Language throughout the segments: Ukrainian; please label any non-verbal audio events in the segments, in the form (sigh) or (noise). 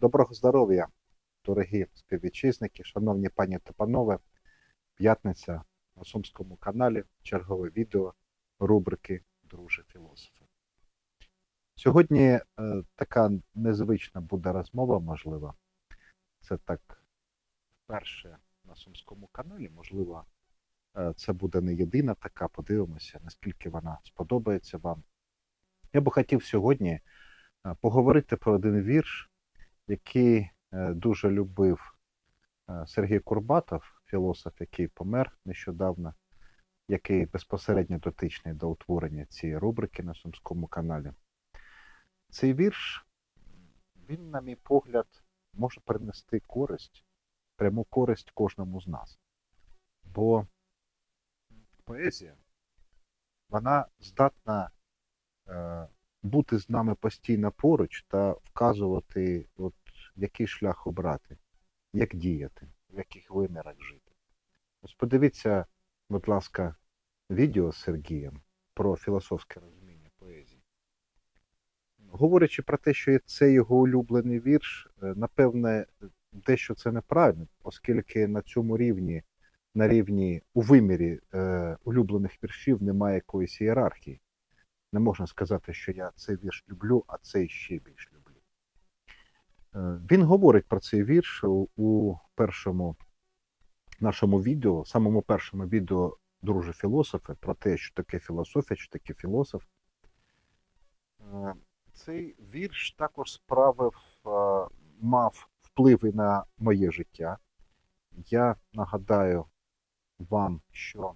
Доброго здоров'я, дорогі співвітчизники, шановні пані та панове. П'ятниця на Сумському каналі, чергове відео рубрики Друже філософи. Сьогодні е, така незвична буде розмова, можливо. Це так вперше на Сумському каналі. Можливо, е, це буде не єдина така. Подивимося, наскільки вона сподобається вам. Я би хотів сьогодні е, поговорити про один вірш, який е, дуже любив е, Сергій Курбатов, філософ, який помер нещодавно, який безпосередньо дотичний до утворення цієї рубрики на Сумському каналі. Цей вірш, він, на мій погляд, може принести користь, пряму користь кожному з нас. Бо поезія, вона здатна е, бути з нами постійно поруч та вказувати, от, який шлях обрати, як діяти, в яких вимірах жити. Ось подивіться, будь ласка, відео з Сергієм про філософське розуміння поезії. Говорячи про те, що це його улюблений вірш, е, напевне, дещо це неправильно, оскільки на цьому рівні, на рівні у вимірі е, улюблених віршів немає якоїсь ієрархії. Не можна сказати, що я цей вірш люблю, а цей ще більш люблю. Е, Він говорить про цей вірш у, першому нашому відео, самому першому відео Друже філософи, про те, що таке філософія, що таке філософ. Е, Цей вірш також справив, е, мав впливи на моє життя. Я нагадаю вам, що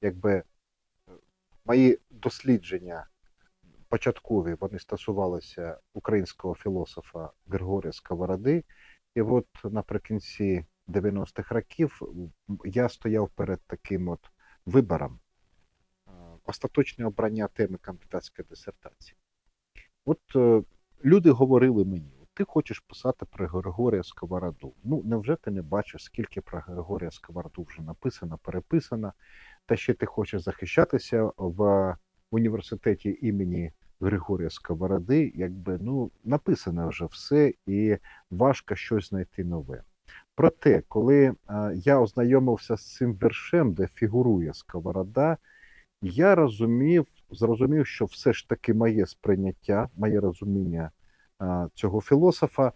якби мої дослідження початкові вони стосувалися українського філософа Григорія Сковороди. І от наприкінці 90-х років я стояв перед таким от вибором е, остаточне обрання теми кандидатської дисертації. От е, люди говорили мені: ти хочеш писати про Григорія Сковороду. Ну, невже ти не бачиш, скільки про Григорія Сковороду вже написано, переписано, та ще ти хочеш захищатися в університеті імені Григорія Сковороди, якби ну написано вже все, і важко щось знайти нове. Проте, коли е, я ознайомився з цим віршем, де фігурує Сковорода, я розумів, зрозумів, що все ж таки моє сприйняття, моє розуміння е, цього філософа,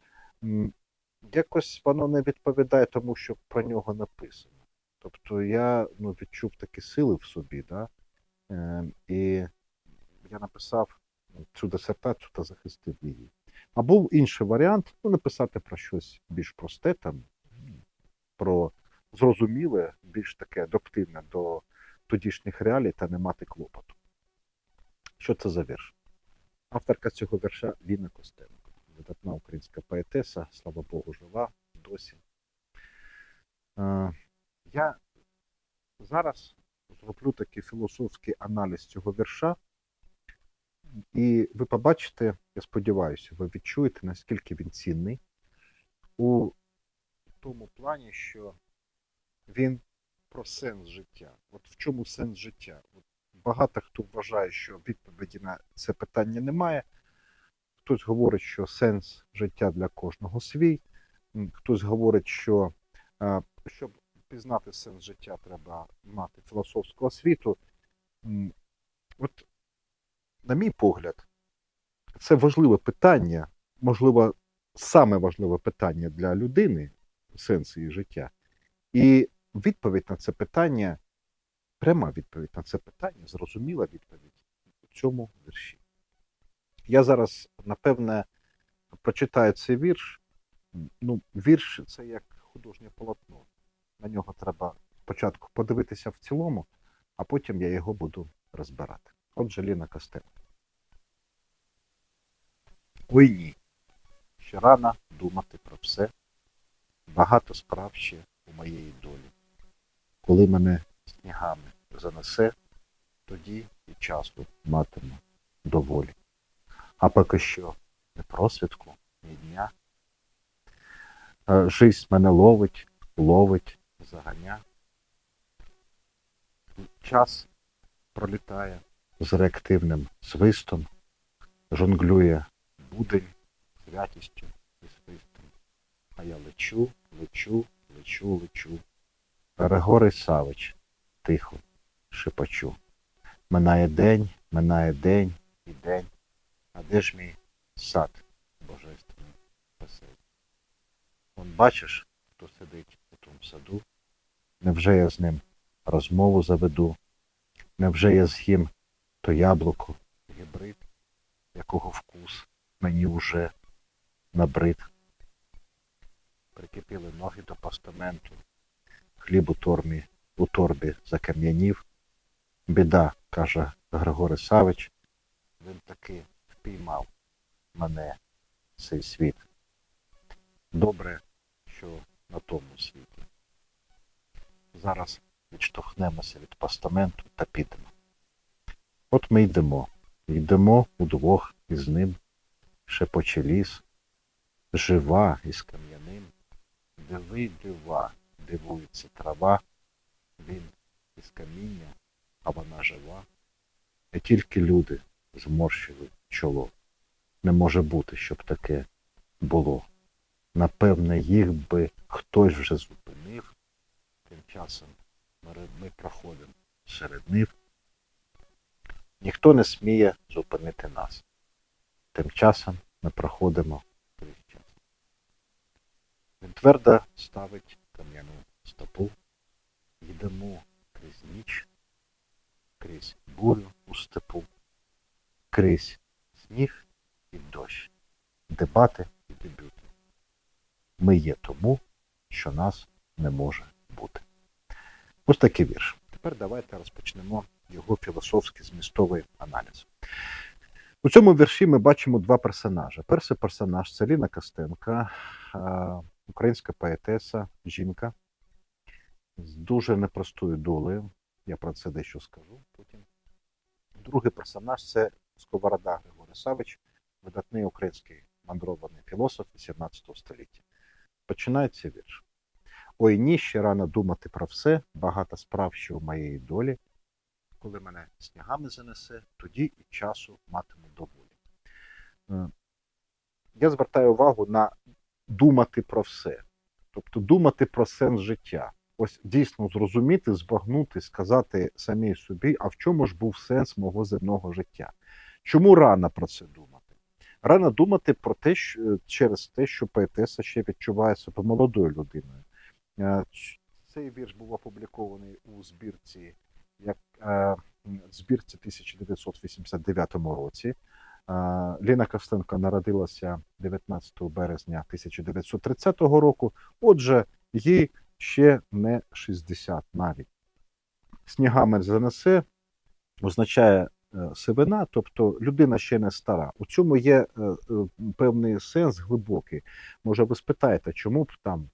якось воно не відповідає тому, що про нього написано. Тобто я ну, відчув такі сили в собі, да? е, і я написав цю дисертацію та захистив її. А був інший варіант ну, написати про щось більш просте, там, про зрозуміле, більш таке адаптивне до тодішніх реалій та не мати клопоту. Що це за вірш? Авторка цього вірша Ліна Костенко, видатна українська поетеса, слава Богу, жива досі. Е, Я зараз зроблю такий філософський аналіз цього вірша. І ви побачите, я сподіваюся, ви відчуєте, наскільки він цінний у тому плані, що він про сенс життя. От в чому сенс життя? От багато хто вважає, що відповіді на це питання немає. Хтось говорить, що сенс життя для кожного свій, хтось говорить, що щоб пізнати сенс життя, треба мати філософську освіту. От на мій погляд, це важливе питання, можливо, саме важливе питання для людини, сенс її життя. І відповідь на це питання, пряма відповідь на це питання, зрозуміла відповідь у цьому вірші. Я зараз, напевне, прочитаю цей вірш. Ну, вірш це як художнє полотно. На нього треба спочатку подивитися в цілому, а потім я його буду розбирати. Отже, Ліна Костенко. Ой ні. Ще рано думати про все. Багато справ ще у моєї долі. Коли мене снігами занесе, тоді і часу матиму доволі. А поки що не просвідку, ні дня. Е, Жизнь мене ловить, ловить, заганя. Час пролітає з реактивним свистом, жонглює будень святістю і свистом. А я лечу, лечу, лечу, лечу. Григорий Савич, тихо, шепочу. Минає день, минає день і день. А де ж мій сад божественний веселий? Он бачиш, хто сидить у тому саду? Невже я з ним розмову заведу? Невже я з'їм то яблуко, гібрид, якого вкус мені уже набрид? Прикипіли ноги до постаменту, хліб у торбі, у торбі закам'янів. Біда, каже Григорий Савич, він таки впіймав мене цей світ. Добре, що на тому світі. Зараз відштовхнемося від постаменту та підемо. От ми йдемо. Йдемо удвох із ним, шепоче ліс, жива із кам'яним. Диви дива, дивується трава, він із каміння, а вона жива. І тільки люди зморщили чоло. Не може бути, щоб таке було. Напевне, їх би хтось вже зупинив. Тим часом ми, проходимо серед них. Ніхто не сміє зупинити нас. Тим часом ми проходимо крізь час. Він твердо ставить кам'яну стопу. Йдемо крізь ніч, крізь бурю у степу, крізь сніг і дощ, дебати і дебюти. Ми є тому, що нас не може бути. Ось такий вірш. Тепер давайте розпочнемо його філософський змістовий аналіз. У цьому вірші ми бачимо два персонажі. Перший персонаж це Ліна Костенка, українська поетеса, жінка з дуже непростою долею. Я про це дещо скажу потім. Другий персонаж це Сковорода Григорій Савич, видатний український мандрований філософ 17 століття. Починається вірш. Ой, ні, ще рано думати про все, багато справ, що в моєї долі. Коли мене снігами занесе, тоді і часу матиму доволі. Е, Я звертаю увагу на думати про все. Тобто думати про сенс життя. Ось дійсно зрозуміти, збагнути, сказати самій собі, а в чому ж був сенс мого земного життя? Чому рано про це думати? Рано думати про те, що через те, що поетеса ще відчуває себе молодою людиною. Е, Цей вірш був опублікований у збірці, як е, збірці 1989 році. Е, Ліна Костенко народилася 19 березня 1930 року. Отже, їй ще не 60 навіть. Снігами занесе означає е, сивина, тобто людина ще не стара. У цьому є певний сенс глибокий. Може, ви спитаєте, чому б там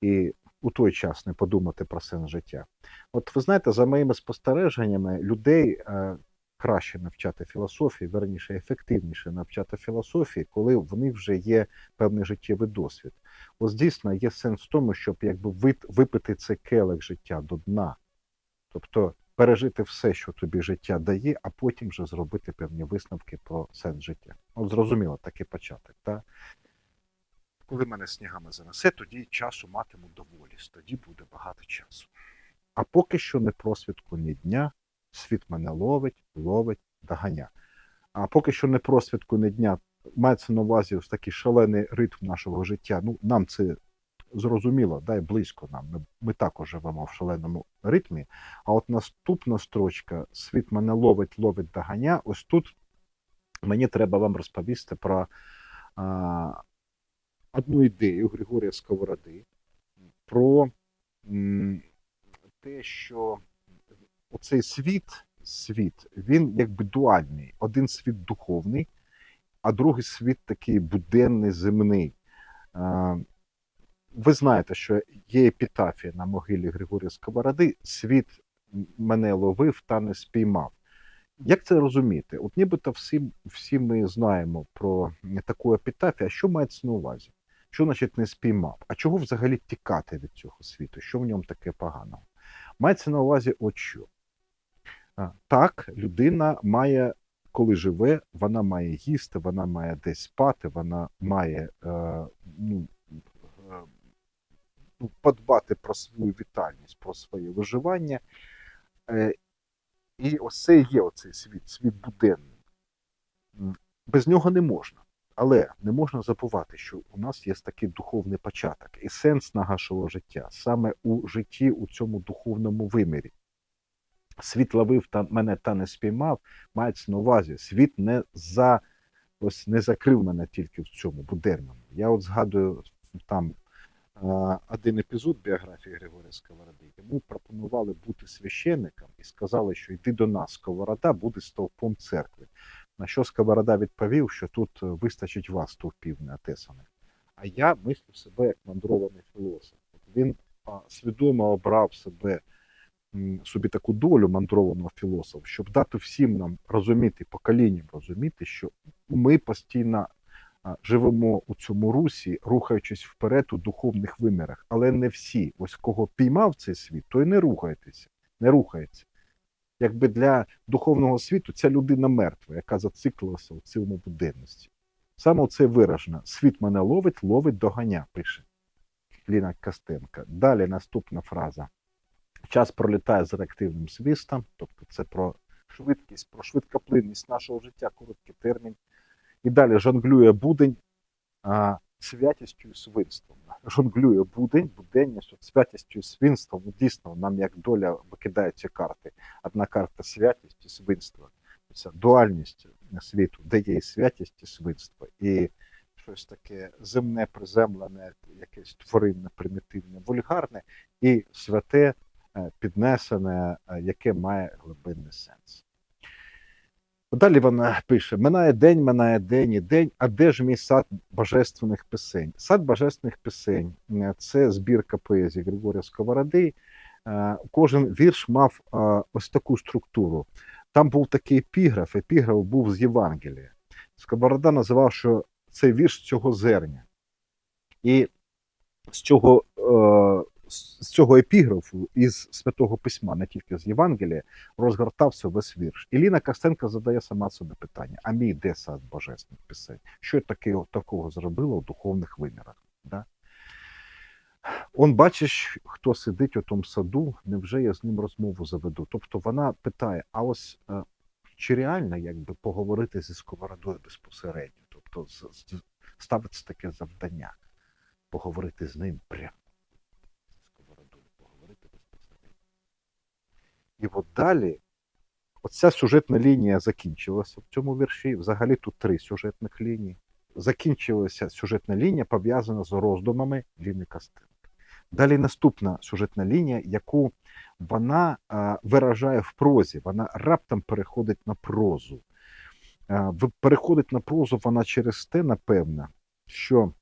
і у той час не подумати про сенс життя? От ви знаєте, за моїми спостереженнями, людей е, краще навчати філософії, верніше, ефективніше навчати філософії, коли в них вже є певний життєвий досвід. Ось дійсно є сенс в тому, щоб якби випити цей келих життя до дна. Тобто пережити все, що тобі життя дає, а потім вже зробити певні висновки про сенс життя. От зрозуміло, такий початок. Та? Коли мене снігами занесе, тоді часу матиму доволі, тоді буде багато часу. А поки що не просвідку ні дня, світ мене ловить, ловить, доганя. А поки що не просвідку ні дня, мається на увазі ось такий шалений ритм нашого життя. Ну, нам це зрозуміло, дай близько нам. Ми, ми також живемо в шаленому ритмі. А от наступна строчка Світ мене ловить, ловить доганя. Ось тут мені треба вам розповісти про а, одну ідею Григорія Сковороди, про те, що оцей світ, світ, він якби дуальний. Один світ духовний, а другий світ такий буденний, земний. Ви знаєте, що є епітафія на могилі Григорія Сковороди Світ мене ловив та не спіймав. Як це розуміти? От нібито всі, всі ми знаємо про таку епітафію, а що мається на увазі? Що значить не спіймав? А чого взагалі тікати від цього світу? Що в ньому таке поганого? Мається на увазі, от що. Так, людина має коли живе, вона має їсти, вона має десь спати, вона має е, ну, е, ну, подбати про свою вітальність, про своє виживання. Е, і ось це є оцей світ, світ буденний. Без нього не можна. Але не можна забувати, що у нас є такий духовний початок і сенс нашого життя саме у житті у цьому духовному вимірі. Світ ловив та мене та не спіймав, мається на увазі, світ не за ось не закрив мене тільки в цьому буденному. Я от згадую там один епізод біографії Григорія Сковороди. Йому пропонували бути священником і сказали, що йди до нас, Сковорода буде стовпом церкви. На що Сковорода відповів, що тут е, вистачить вас, стовпів неотесаних. А я мислю себе як мандрований філософ. Він свідомо обрав себе собі таку долю мандрованого філософа, щоб дати всім нам розуміти, поколінням розуміти, що ми постійно живемо у цьому русі, рухаючись вперед у духовних вимірах, але не всі. Ось кого піймав цей світ, той не рухається, не рухається. Якби для духовного світу ця людина мертва, яка зациклилася у цьому буденності. Саме це виражено. Світ мене ловить, ловить доганя, пише Ліна Костенка. Далі наступна фраза. Час пролітає з реактивним свистом, тобто це про швидкість, про швидкоплинність нашого життя, короткий термін. І далі жонглює будень а, святістю і свинством. Жонглює будень, буденність, от святістю і свинством. Ну, дійсно, нам як доля викидає ці карти. Одна карта святість і свинство. Ця дуальність світу, де є і святість і свинство. І щось таке земне, приземлене, якесь тваринне, примітивне, вульгарне, і святе, е, піднесене, е, яке має глибинний сенс. Далі вона пише: минає день, минає день і день, а де ж мій сад божественних пісень? Сад божественних пісень е, це збірка поезії Григорія Сковороди. Е, Кожен вірш мав е, ось таку структуру. Там був такий епіграф, епіграф був з Євангелія. Сковорода називав, що це вірш цього зерня. І з цього, з цього епіграфу із Святого Письма, не тільки з Євангелія, розгортався весь вірш. І Ліна Костенко задає сама собі питання: а мій де сад божественних пісень? Що таке, такого зробило в духовних вимірах? Да? Он бачиш, хто сидить у тому саду, невже я з ним розмову заведу? Тобто вона питає: а ось е, чи реально якби поговорити зі сковородою безпосередньо? Тобто ставиться таке завдання поговорити з ним прямо зі сковородою, поговорити безпосередньо. І от далі, оця сюжетна лінія закінчилася в цьому вірші. Взагалі тут три сюжетних лінії. Закінчилася сюжетна лінія, пов'язана з роздумами Ліни Костенко. Далі наступна сюжетна лінія, яку вона а, виражає в прозі, вона раптом переходить на прозу. А, переходить на прозу вона через те, напевно, що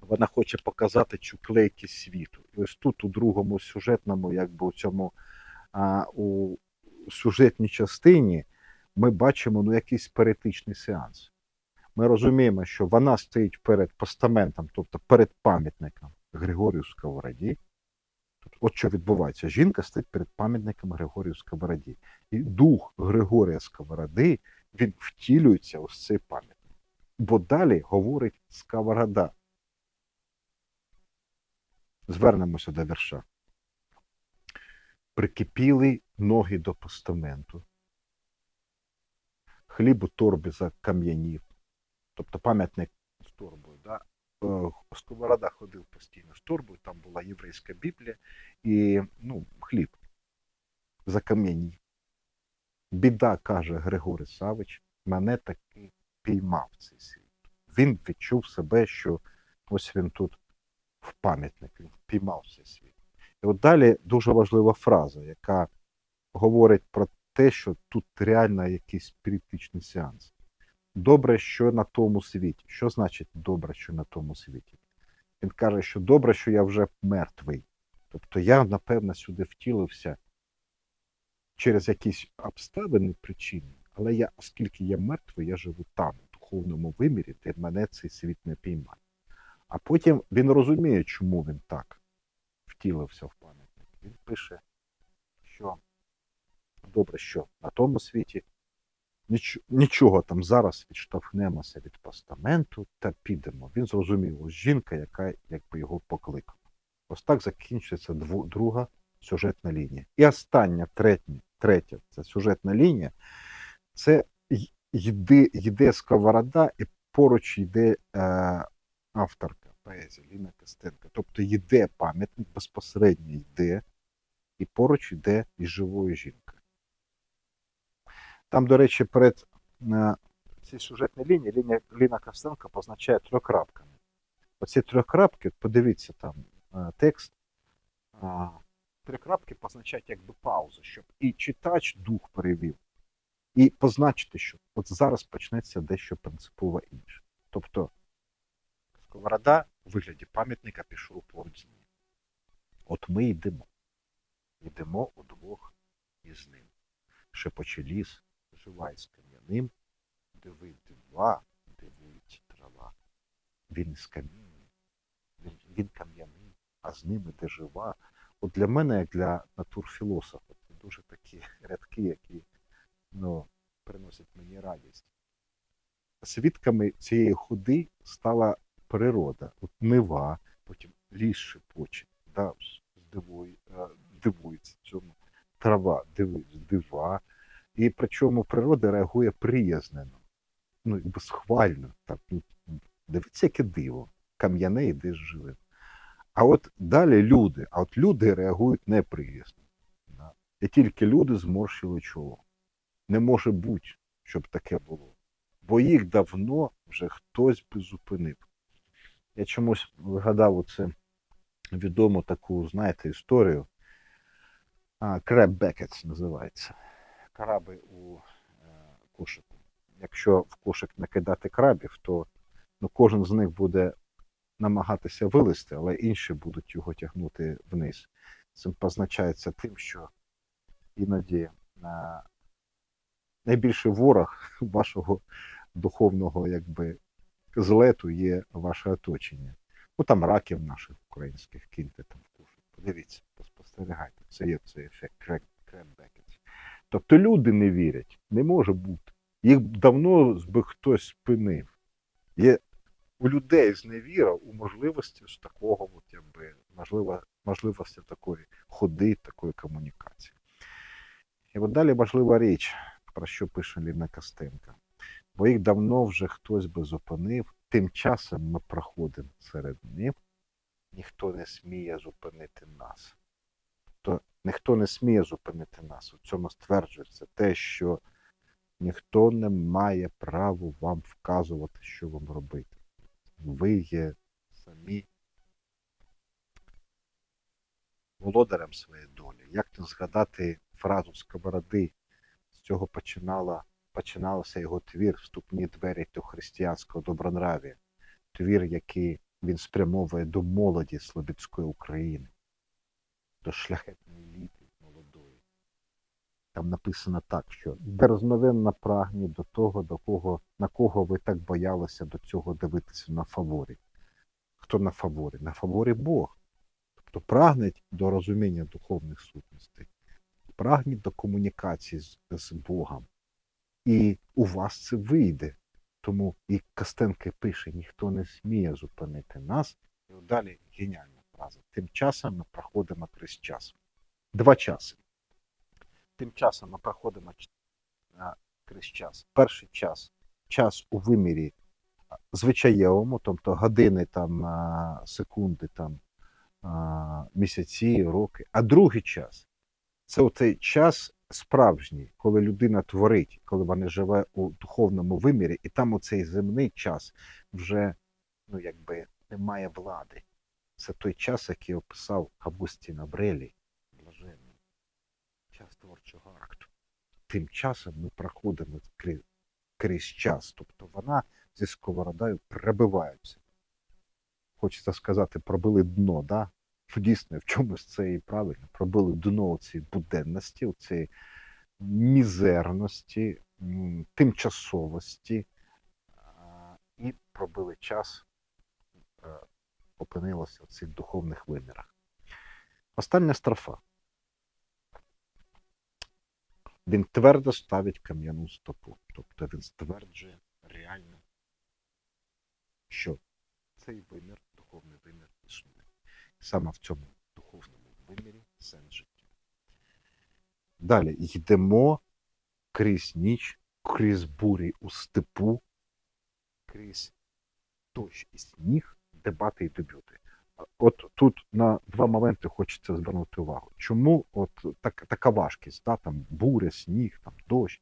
вона хоче показати цю клейкість світу. І ось тут, у другому сюжетному, якби у цьому а, у сюжетній частині, ми бачимо ну, якийсь перетичний сеанс. Ми розуміємо, що вона стоїть перед постаментом, тобто перед пам'ятником Григорію Сковороді. Тобто, от що відбувається. Жінка стоїть перед пам'ятником Григорію Сковороді. І дух Григорія Сковороди він втілюється у цей пам'ятник. Бо далі говорить Сковорода. Звернемося до вірша. Прикипіли ноги до постаменту. Хліб у торбі закам'янів. Тобто пам'ятник з торбою. Да? Е, Сковорода ходив постійно з торбою, там була єврейська Біблія і ну, хліб закам'янів. Біда, каже Григорій Савич, мене таки піймав цей світ. Він відчув себе, що ось він тут в пам'ятник, він впіймав цей світ. І от далі дуже важлива фраза, яка говорить про те, що тут реально якийсь спіритичний сеанс. Добре, що на тому світі. Що значить добре, що на тому світі? Він каже, що добре, що я вже мертвий. Тобто я, напевно, сюди втілився через якісь обставини причини, але я, оскільки я мертвий, я живу там, у духовному вимірі, де мене цей світ не піймає. А потім він розуміє, чому він так втілився в пам'ятник. Він пише, що добре, що на тому світі ніч, нічого там зараз відштовхнемося від постаменту та підемо. Він зрозумів, ось жінка, яка якби його покликала. Ось так закінчується дву, друга сюжетна лінія. І остання, третя, третя це сюжетна лінія. Це йде, йде сковорода, і поруч йде е, авторка поезії Ліна Костенко. Тобто йде пам'ятник, безпосередньо йде, і поруч йде із живою жінкою. Там, до речі, перед е, цій сюжетній лінії лінія Ліна Костенко позначає трьохкрапками. Оці трьохкрапки, подивіться там е, текст. А, три крапки позначають якби паузу, щоб і читач дух перевів, і позначити, що от зараз почнеться дещо принципово інше. Тобто сковорода у вигляді пам'ятника пішов поруч. От ми йдемо. Йдемо удвох із ним. Шепоче ліс, живай з кам'яним, диви дива, дивується трава. Він із каміння, він, він кам'яний, а з ним іде жива. От для мене, як для натурфілософа, це дуже такі (laughs) рядки, які ну, приносять мені радість. Свідками цієї ходи стала природа. От нива, потім ліс шепоче, да, здивує, е, дивується цьому. Трава дивиться, дива. І причому природа реагує приязнено, ну, якби схвально. Так, ну, дивіться, яке диво. Кам'яне іде живим. А от далі люди, а от люди реагують неприязно. Да. І тільки люди зморщили чоло. Не може бути, щоб таке було. Бо їх давно вже хтось би зупинив. Я чомусь вигадав оце відому таку, знаєте, історію. Crab Beckets називається. Краби у е, кошику. Якщо в кошик накидати крабів, то ну, кожен з них буде намагатися вилезти, але інші будуть його тягнути вниз. Це позначається тим, що іноді на найбільший ворог (laughs) вашого духовного якби, злету є ваше оточення. Ну там раків наших українських киньте там кошик. Подивіться, поспостерігайте. Це є цей ефект крем-бекетс. Тобто люди не вірять, не може бути. Їх давно би хтось спинив. Є у людей зневіра у можливості з такого, от, якби, можливо, можливості такої ходи, такої комунікації. І от далі важлива річ, про що пише Ліна Костенка. Бо їх давно вже хтось би зупинив, тим часом ми проходимо серед них, ніхто не сміє зупинити нас. Тобто ніхто не сміє зупинити нас. У цьому стверджується те, що ніхто не має права вам вказувати, що вам робити ви є самі володарем своєї долі. Як не згадати фразу Сковороди, з цього починала, починалося його твір Вступні двері до християнського добронрав'я, твір, який він спрямовує до молоді Слобідської України, до шляхетної літи молодої. Там написано так, що дерзновенно прагні до того, до кого, на кого ви так боялися до цього дивитися на фаворі. Хто на фаворі? На фаворі Бог. Тобто прагнеть до розуміння духовних сутностей, прагніть до комунікації з, з Богом. І у вас це вийде. Тому і Костенко пише: ніхто не сміє зупинити нас. І далі геніальна фраза. Тим часом ми проходимо крізь час. Два часи. Тим часом ми проходимо крізь час. Перший час час у вимірі звичаєвому, тобто години, там, секунди, там, місяці, роки. А другий час це цей час справжній, коли людина творить, коли вона живе у духовному вимірі, і там оцей земний час вже ну, якби немає влади. Це той час, який описав Августін Абрелі, блаженний, час творчого акту. Тим часом ми проходимо крізь, крізь час. Тобто вона зі сковородою прибиваються. Хочеться сказати, пробили дно, да? Дійсно, в чомусь це і правильно. Пробили дно цієї буденності, цієї мізерності, тимчасовості і пробили час, опинилося в цих духовних вимірах. Остання строфа. Він твердо ставить кам'яну стопу. Тобто він стверджує реально, що цей вимір, духовний вимір. Саме в цьому духовному вимірі сенс життя. Далі йдемо крізь ніч, крізь бурі у степу, крізь дощ і сніг, дебати і дебюти. От тут на два моменти хочеться звернути увагу. Чому от так, така важкість, да, там буря, сніг, там дощ.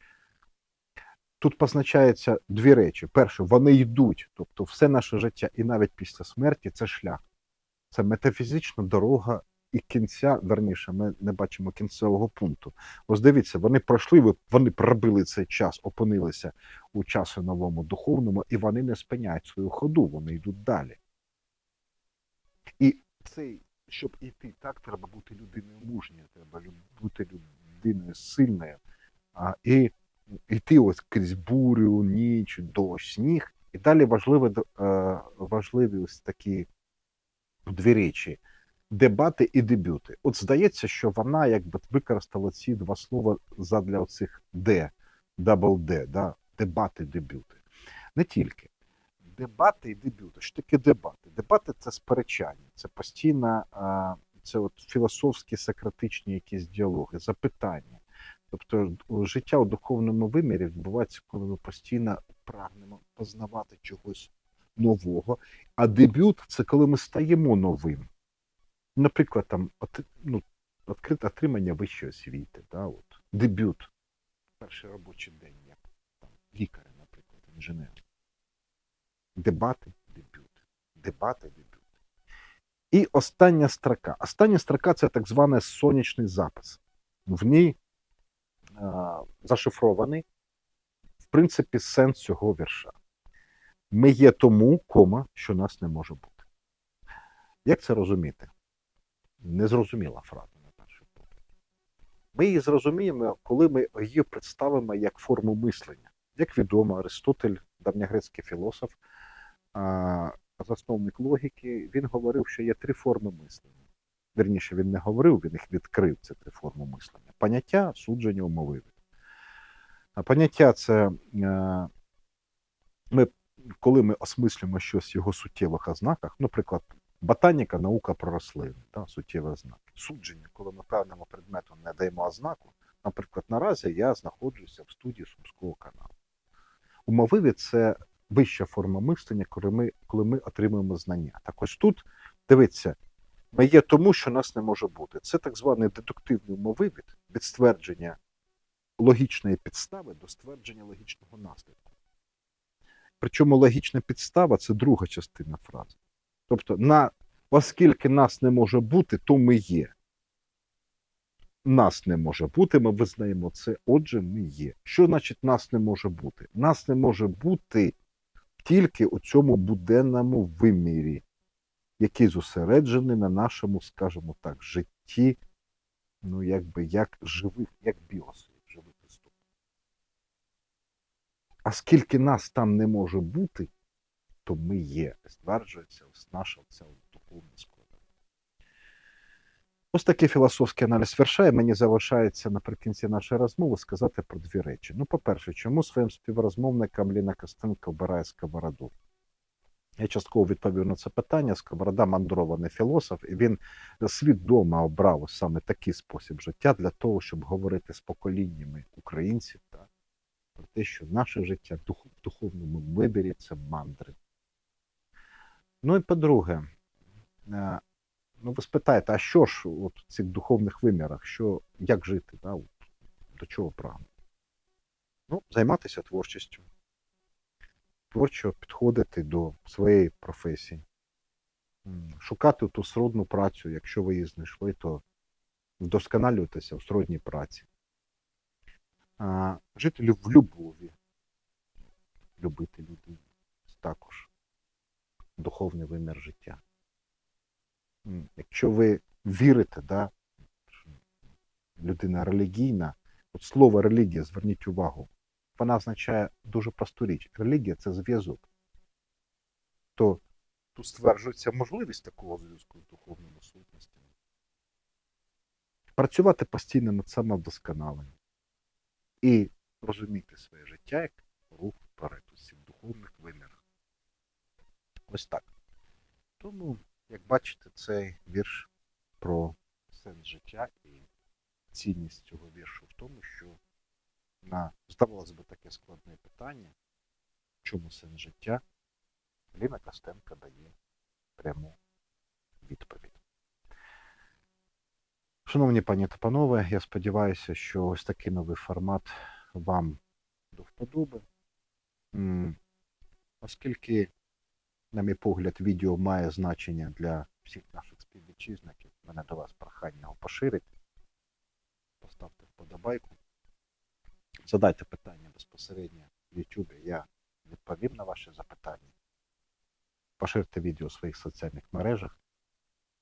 Тут позначається дві речі. Перше, вони йдуть, тобто все наше життя, і навіть після смерті це шлях. Це метафізична дорога і кінця, верніше, ми не бачимо кінцевого пункту. Ось дивіться, вони пройшли, вони пробили цей час, опинилися у часу новому духовному, і вони не спиняють свою ходу, вони йдуть далі. І цей, щоб іти так, треба бути людиною мужньою, треба бути людиною сильною. А, і йти ось крізь бурю, ніч, дощ, сніг. І далі важливі, е, важливі ось такі дві речі: дебати і дебюти. От здається, що вона якби використала ці два слова задля оцих Д, дабл Д, дебати, дебюти. Не тільки. Дебати і дебюти. Що таке дебати? Дебати це сперечання, це постійна, це от філософські, сократичні якісь діалоги, запитання. Тобто життя у духовному вимірі відбувається, коли ми постійно прагнемо познавати чогось нового. А дебют це коли ми стаємо новим. Наприклад, там от, ну, відкрите отримання вищої освіти, да, от, дебют, перший робочий день, як там, лікаря, наприклад, інженера. Дебати, дебют. Дебати, дебют. І остання строка. Остання строка це так званий сонячний запис. В ній а, зашифрований, в принципі, сенс цього вірша. Ми є тому, кома, що нас не може бути. Як це розуміти? Незрозуміла фраза на перший погляд. Ми її зрозуміємо, коли ми її представимо як форму мислення. Як відомо, Аристотель, давньогрецький філософ, засновник логіки, він говорив, що є три форми мислення. Вірніше, він не говорив, він їх відкрив, це три форми мислення. Поняття, судження, умовивід. А поняття це е, ми, коли ми осмислюємо щось в його суттєвих ознаках, наприклад, ботаніка, наука про рослини, та, суттєві ознаки. Судження, коли ми певному предмету не даємо ознаку, наприклад, наразі я знаходжуся в студії Сумського каналу. Умовивід це вища форма мислення, коли ми, коли ми отримуємо знання. Так ось тут, дивіться, ми є тому, що нас не може бути. Це так званий дедуктивний умовивід від ствердження логічної підстави до ствердження логічного наслідку. Причому логічна підстава це друга частина фрази. Тобто, на, оскільки нас не може бути, то ми є. Нас не може бути, ми визнаємо це, отже, ми є. Що значить нас не може бути? Нас не може бути тільки у цьому буденному вимірі, який зосереджений на нашому, скажімо так, житті, ну, якби як живих, як біосів, живих істот. А скільки нас там не може бути, то ми є, стверджується наша ця духовна складова. Ось такий філософський аналіз верша, і мені залишається наприкінці нашої розмови сказати про дві речі. Ну, по-перше, чому своїм співрозмовникам Ліна Костенко обирає сковороду? Я частково відповів на це питання. Сковорода мандрований філософ, і він свідомо обрав саме такий спосіб життя для того, щоб говорити з поколіннями українців та, про те, що наше життя в духовному вибірі це мандри. Ну і по-друге, е, ну ви спитаєте, а що ж от в цих духовних вимірах, що, як жити, да, от, до чого прагнути? Ну, займатися творчістю, творчо підходити до своєї професії, шукати ту сродну працю, якщо ви її знайшли, то вдосконалюватися в сродній праці. А, в любові, любити людину також духовний вимір життя. Якщо ви вірите, да, людина релігійна, от слово релігія, зверніть увагу, вона означає дуже просту річ. Релігія це зв'язок. То тут стверджується можливість такого зв'язку з духовними сутностями. Працювати постійно над самовдосконаленням. І розуміти своє життя як рух вперед у всіх духовних вимірах. Ось так. Тому, як бачите, цей вірш про сенс життя і цінність цього віршу в тому, що на, здавалося б, таке складне питання, в чому сенс життя, Ліна Костенко дає пряму відповідь. Шановні пані та панове, я сподіваюся, що ось такий новий формат вам до вподоби. Оскільки, на мій погляд, відео має значення для всіх наших співвітчизників, мене до вас прохання його поширити. Поставте вподобайку. Задайте питання безпосередньо в YouTube. Я відповім на ваші запитання. Поширте відео у своїх соціальних мережах.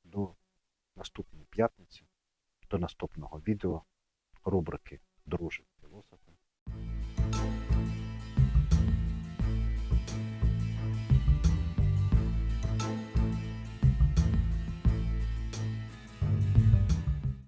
До наступної п'ятниці, до наступного відео. Рубрики Друже